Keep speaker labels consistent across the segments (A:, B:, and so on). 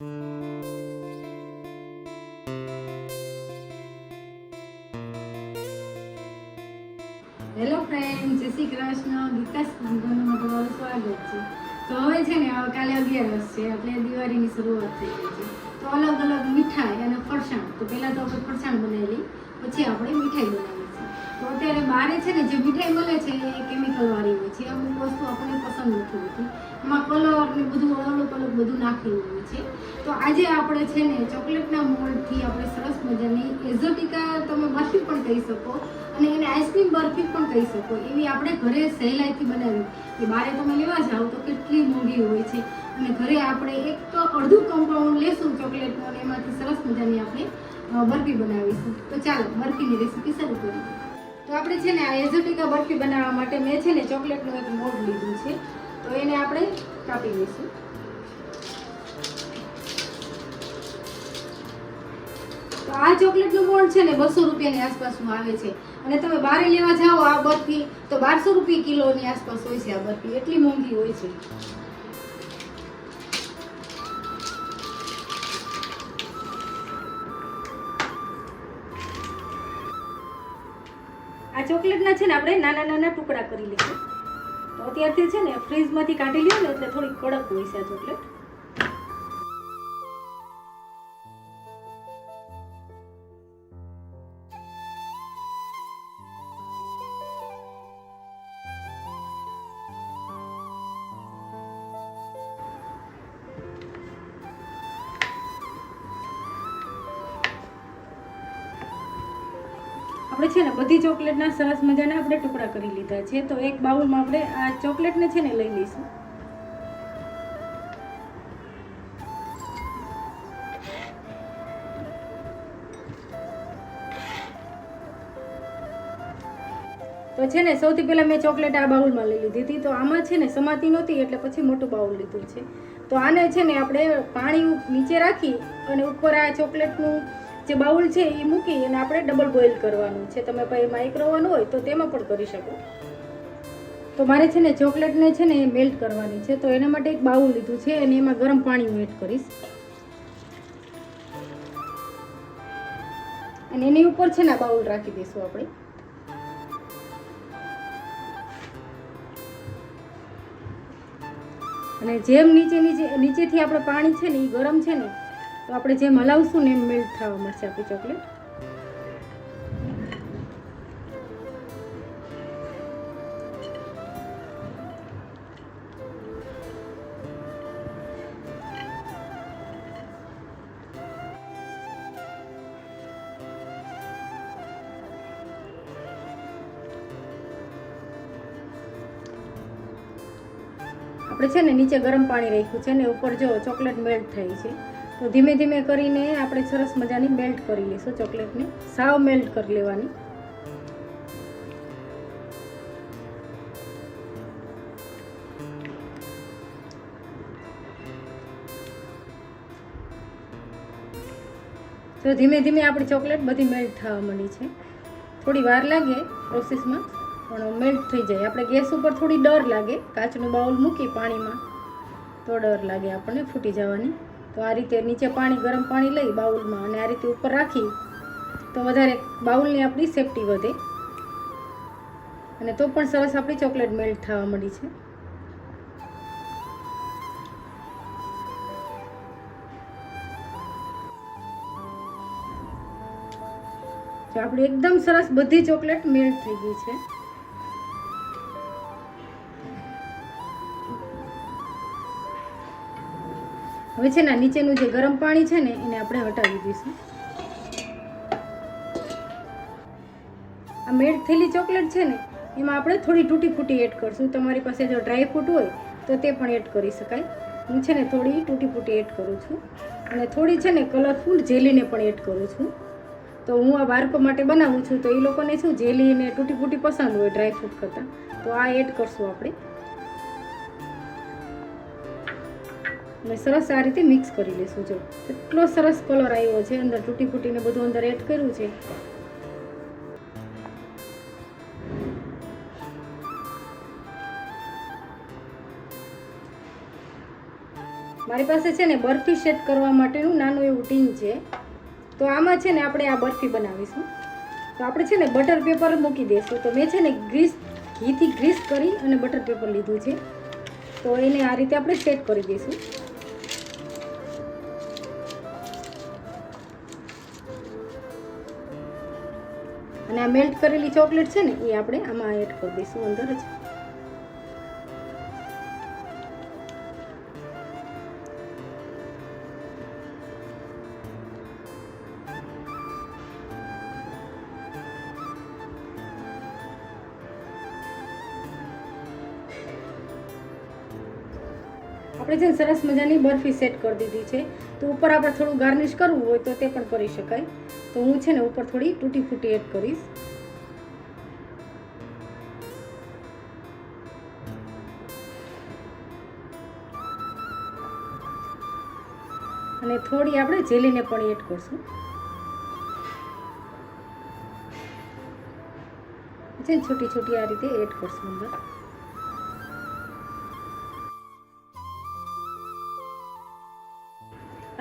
A: Hello friend જય શ્રી કૃષ્ણ. ગીતા સ્કૂલમાં તમારું સ્વાગત છે. તો હવે છે ને કાલે અગિયારસ છે, એટલે દિવાળીની શરૂઆત થઈ ગઈ છે. તો અલગ અલગ મીઠાઈ અને ફરસાણ. તો પહેલાં તો આપણે ફરસાણ બનાવેલી પછી આપણે મીઠાઈ બનાવી તો અત્યારે બારે છે ને જે મીઠાઈ મળે છે એ કેમિકલ વાળી હોય છે. અમુક વસ્તુ આપણને પસંદ નથી હોતી. એમાં કલર ને બધું અલગ અલગ બધું નાખેલું હોય છે. તો આજે આપણે છે ને ચોકલેટના મોલ્ડથી આપણે સરસ મજાની એઝોટિકા તમે બરફી પણ કહી શકો અને એને આઈસ્ક્રીમ બરફી પણ કહી શકો. એવી આપણે ઘરે સહેલાઈથી બનાવી. કે બારે તમે લેવા જાઓ તો કેટલી મોંઘી હોય છે. અને ઘરે આપણે એક અડધું કમ્પાઉન્ડ લેશું ચોકલેટનું અને એમાંથી સરસ મજાની આપણે બરફી બનાવીશું. તો ચાલો બરફીની રેસીપી શરૂ કરીએ. તો આપણે છે ને આ એઝોટિકા બરફી બનાવવા માટે મેં છે ને ચોકલેટનું એક મોડ લીધું છે. તો એને આપણે કાપી લઈશું. તો આ ચોકલેટનું મોણ છે ને બસો રૂપિયાની આસપાસનું આવે છે. અને તમે બારે લેવા જાઓ આ બરફી, તો બારસો રૂપિયા કિલોની આસપાસ હોય છે આ બરફી. એટલી મોંઘી હોય છે. આ ચોકલેટના છે ને આપણે નાના નાના ટુકડા કરી લઈએ. તો અત્યારથી છે ને ફ્રીજમાંથી કાઢી લઈએ ને એટલે થોડી કડક હોય છે આ ચોકલેટ. આપણે છે ને બધી ચોકલેટના સરસ મજાના આપણે ટુકડા કરી લીધા છે. તો એક બાઉલમાં આપણે આ ચોકલેટને છે ને લઈ લઈશું. તો છે ને સૌથી પહેલાં મેં ચોકલેટ આ બાઉલમાં લઈ લીધી હતી. તો આમાં છે ને સમાતી નહોતી, એટલે પછી મોટું બાઉલ લીધું છે. તો આને છે ને આપણે પાણી નીચે રાખી અને ઉપર આ ચોકલેટનું જે બાઉલ છે એ મૂકી અને આપણે ડબલ બોઇલ કરવાનું છે. તમે ભાઈ માઇક્રોવન હોય તો તેમાં પણ કરી શકો. તો મારે છે ને ચોકલેટને છે ને મેલ્ટ કરવાની છે. તો એના માટે એક બાઉલ લીધું છે અને એમાં ગરમ પાણી હું એડ કરીશ. અને એની ઉપર છે ને બાઉલ રાખી દઈશું આપણે. અને જેમ નીચે નીચે નીચેથી આપણે પાણી છે ને એ ગરમ છે ને તો આપણે જેમ હલાવશું ને એમ મેલ્ટ થવા મળશે આપણી ચોકલેટ. આપણે છે ને નીચે ગરમ પાણી રાખ્યું છે ને ઉપર જો ચોકલેટ મેલ્ટ થઈ છે. તો ધીમે ધીમે કરીને આપણે સરસ મજાની મેલ્ટ કરી લઈશું ચોકલેટને. સાવ મેલ્ટ કરી લેવાની. તો ધીમે ધીમે આપણી ચોકલેટ બધી મેલ્ટ થવા માંડી છે. થોડી વાર લાગે પ્રોસેસમાં પણ મેલ્ટ થઈ જાય. આપણે ગેસ ઉપર થોડી ડર લાગે. કાચનું બાઉલ મૂકી પાણીમાં, તો ડર લાગે આપણને ફૂટી જવાની. તો આ રીતે નીચે પાણી, ગરમ પાણી લઈ બાઉલમાં અને આ રીતે ઉપર રાખી તો વધારે બાઉલની આપણી સેફટી વધે. અને તો પણ સરસ આપણી ચોકલેટ મેલ્ટ થવા માંડી છે. તો આપણી એકદમ સરસ બધી ચોકલેટ મેલ્ટ થઈ ગઈ છે. હવે છે ને નીચેનું જે ગરમ પાણી છે ને, એને આપણે હટાવી દઈશું. આ મેડ થયેલી ચોકલેટ છે ને, એમાં આપણે થોડી તૂટી ફૂટી એડ કરશું. તમારી પાસે જો ડ્રાય ફ્રૂટ હોય, તો તે પણ એડ કરી શકાય. હું છે ને થોડી તૂટી ફૂટી એડ કરું છું. અને થોડી છે ને કલરફુલ જેલીને પણ એડ કરું છું. તો હું આ બાળકો માટે બનાવું છું, તો એ લોકોને શું જેલી ને તૂટી ફૂટી પસંદ હોય ડ્રાયફ્રૂટ કરતાં, તો આ એડ કરશું આપણે. અને સરસ આ રીતે મિક્સ કરી લઈશું જો. એટલો સરસ કલર આવ્યો છે, અંદર તૂટી ફૂટીને બધું અંદર એડ કર્યું છે. મારી પાસે છે ને બરફી સેટ કરવા માટેનું નાનું એવું ટીન છે. તો આમાં છે ને આપણે આ બરફી બનાવીશું. તો આપણે છે ને બટર પેપર મૂકી દઈશું તો મેં છે ને ગ્રીસ ઘીથી ગ્રીસ કરી અને બટર પેપર લીધું છે. તો એને આ રીતે આપણે સેટ કરી દઈશું અને આ મેલ્ટ કરેલી ચોકલેટ છે ને, એ આપણે આમાં એડ કરી દઈશું અંદર જ. આપણે છે સરસ મજાની બરફી સેટ કરી દીધી છે. તો ઉપર આપણે થોડું ગાર્નિશ કરવું હોય તો તે પણ કરી શકાય. તો હું છે ને ઉપર થોડી તૂટી ફૂટી એડ કરીશ. અને થોડી આપણે જેલીને પણ એડ કરશું. જે છોટી છોટી આ રીતે એડ કરશું અંદર.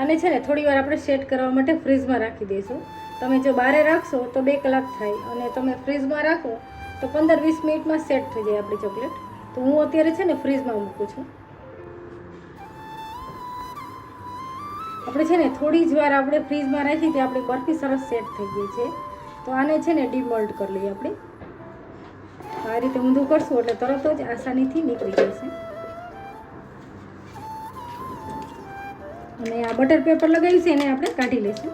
A: અને છે ને થોડી વાર આપણે સેટ કરવા માટે ફ્રીજમાં રાખી દઈશું. તમે જો બારે રાખશો તો બે કલાક થાય અને તમે ફ્રીજમાં રાખો તો પંદર વીસ મિનિટમાં સેટ થઈ જાય આપણી ચોકલેટ. તો હું અત્યારે છે ને ફ્રીજમાં મૂકું છું. આપણે છે ને થોડી જ વાર આપણે ફ્રીજમાં રાખી ત્યાં આપણી બરફી સરસ સેટ થઈ ગઈ છે. તો આને છે ને ડીમોલ્ડ કરી લઈએ આપણે. આ રીતે ઊંધું કરશું એટલે તરત જ આસાનીથી નીકળી જશે. અને આ બટર પેપર લગાવ્યું છે એને આપણે કાઢી લઈશું.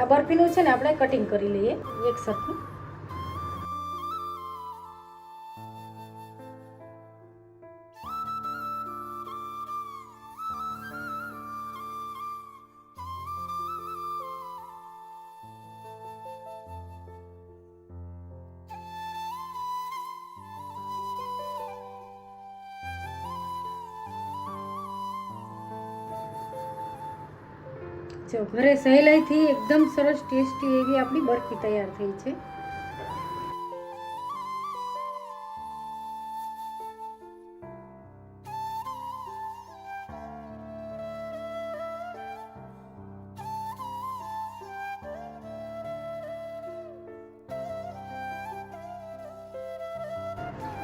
A: આ બરફીનું છે ને આપણે કટિંગ કરી લઈએ એક સરખું. જો, ઘરે સહેલાઈથી એકદમ સરસ ટેસ્ટી એવી આપણી બરફી તૈયાર થઈ છે.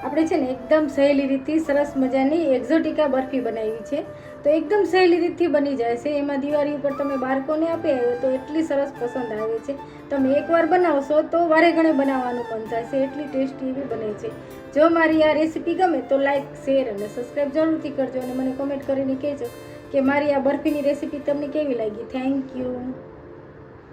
A: આપણે છે ને એકદમ સહેલી રીતે સરસ મજાની એક્ઝોટિકા બરફી બનાવી છે. તો એકદમ સહેલી રીતથી બની જાય છે. એમાં દિવાળી ઉપર તમે બાળકોને આપી તો એટલી સરસ પસંદ આવે છે. તમે એકવાર બનાવશો તો વારે ઘણે બનાવવાનું પણ થાય છે. એટલી ટેસ્ટી એવી બને છે. જો મારી આ રેસીપી ગમે તો લાઇક શેર અને સબસ્ક્રાઈબ જરૂરથી કરજો અને મને કોમેન્ટ કરીને કહેજો કે મારી આ બરફીની રેસીપી તમને કેવી લાગી. Thank you